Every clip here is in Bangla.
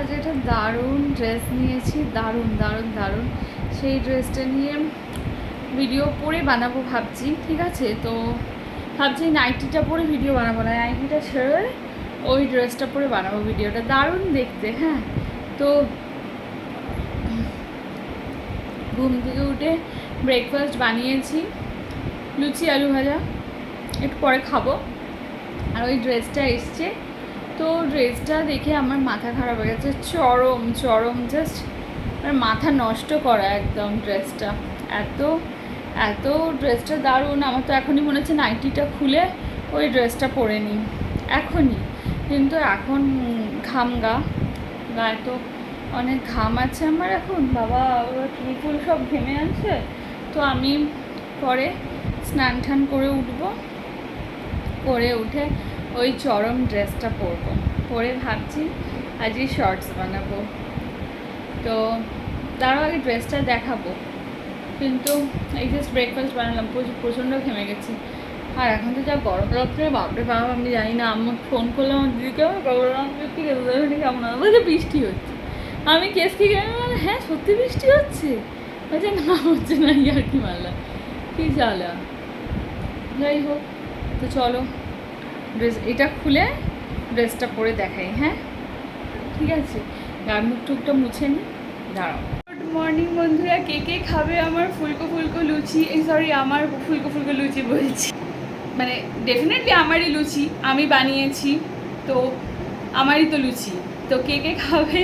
আজ একটা দারুণ ড্রেস নিয়েছি, দারুণ দারুণ দারুণ। সেই ড্রেসটা নিয়ে ভিডিও পরে বানাবো ভাবছি, ঠিক আছে? তো ভাবছি নাইটিটা পরে ভিডিও বানাবো, না নাইটিটা ছেড়ে ওই ড্রেসটা পরে বানাবো ভিডিওটা দারুণ দেখতে হ্যাঁ? তো ঘুম থেকে উঠে ব্রেকফাস্ট বানিয়েছি, লুচি, আলু ভাজা। একটু পরে খাব। আর ওই ড্রেসটা এসছে। তো ড্রেসটা দেখে আমার মাথা খারাপ হয়ে গেছে। চরম চরম জাস্ট আমার মাথা নষ্ট করা একদম ড্রেসটা। এত এত ড্রেসটা দারুণ। আমার তো এখনই মনে হচ্ছে নাইটিটা খুলে ওই ড্রেসটা পরে নিই। এখনই। কিন্তু এখন ঘাম গা গায়ে তো অনেক ঘাম আছে আমার এখন। বাবা চুল ফুল সব ঘেমে আছে? তো আমি পরে স্নান টান করে উঠবো। করে উঠে ওই চরম ড্রেসটা পরবো। পরে ভাবছি আজই শর্টস বানাবো। তো তারও আগে ড্রেসটা দেখাবো। কিন্তু এই জাস্ট ব্রেকফাস্ট বানালাম প্রচণ্ড ঘেমে গেছি। আর এখন তো যা গরম লাগছে বাপরে বাবা আমি জানি না আমার ফোন করলাম আমার দিদিকে রেজাল্ট কেমন বলছে, বৃষ্টি হচ্ছে। আমি কেস কি গেলাম হ্যাঁ সত্যি বৃষ্টি হচ্ছে? বলছে, না, হচ্ছে না। ইয়ার কি মারলাম। কি জ্বালা। যাই হোক, তো চলো। ড্রেস এটা খুলে ড্রেসটা পরে দেখাই হ্যাঁ? ঠিক আছে? গার মুখ টুকটা মুছে নি, দাঁড়াও। গুড মর্নিং বন্ধুরা, কে কে খাবে আমার ফুলকো ফুলকো লুচি? এই সরি আমার ফুলকো ফুলকো লুচি বলছি। মানে ডেফিনেটলি আমারই লুচি, আমি বানিয়েছি, তো আমারই তো লুচি। তো কে কে খাবে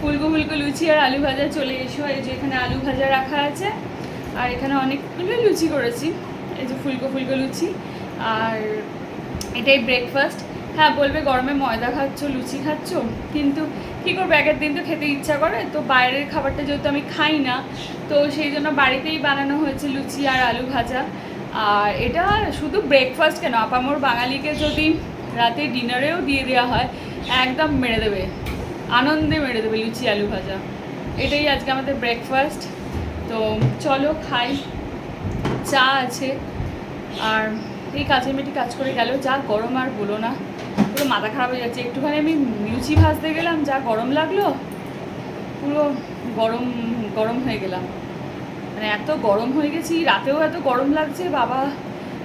ফুলকো ফুলকো লুচি আর আলু ভাজা চলে এসো। এই যে এখানে আলু ভাজা রাখা আছে, আর এখানে অনেকগুলো লুচি করেছি, এই যে ফুলকো ফুলকো লুচি। আর এটাই ব্রেকফাস্ট হ্যাঁ বলবে গরমে ময়দা খাচ্ছ, লুচি খাচ্ছ, কিন্তু কী করব? একের দিন তো খেতে ইচ্ছা করে, তো বাইরের খাবারটা যেহেতু আমি খাই না, তো সেই জন্য বাড়িতেই বানানো হয়েছে লুচি আর আলু ভাজা। আর এটা শুধু ব্রেকফাস্ট কেন, আপামোর বাঙালিকে যদি রাতে ডিনারেও দিয়ে দেওয়া হয়, একদম মেরে দেবে, আনন্দে মেরে দেবে লুচি, আলু ভাজা। এটাই আজকে আমাদের ব্রেকফাস্ট তো চলো খাই, চা আছে, আর এই কাজের মেয়েটি কাজ করে গেল, যা গরম আর বলো না। পুরো মাথা খারাপ হয়ে যাচ্ছে। একটুখানি আমি লুচি ভাজতে গেলাম, যা গরম লাগল, পুরো গরম গরম হয়ে গেলাম। মানে এত গরম হয়ে গেছি, রাতেও এত গরম লাগছে, বাবা।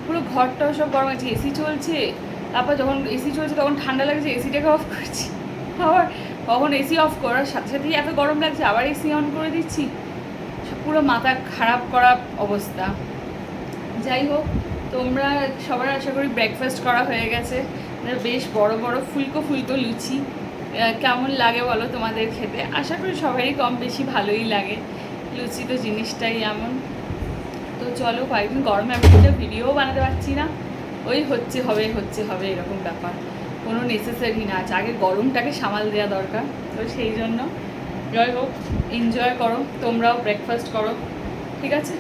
পুরো ঘরটাও সব গরম আছে এসি চলছে। তারপর যখন এসি চলছে, তখন ঠান্ডা লাগছে এসিটাকে অফ করছি। আবার কখন এসি অফ করার সাথে সাথেই এত গরম লাগছে, আবার এসি অন করে দিচ্ছি। পুরো মাথা খারাপ করা অবস্থা। যাই হোক তোমরা সবার আশা করি ব্রেকফাস্ট করা হয়ে গেছে। বেশ বড় বড় ফুলকো ফুলকো লুচি কেমন লাগে বলো তোমাদের খেতে? আশা করি সবারই কম বেশি ভালোই লাগে। লুচি তো জিনিসটাই এমন। তো চলো কয়েকদিন গরমে আমি একটা ভিডিও বানাতে পারছি না। ওই হচ্ছে, হবে হচ্ছে, হবে এরকম ব্যাপার। কোনো নেসেসারি না আছে। আগে গরমটাকে সামাল দেওয়া দরকার। তো সেই জন্য জয় হোক এনজয় করো। তোমরাও ব্রেকফাস্ট করো। ঠিক আছে?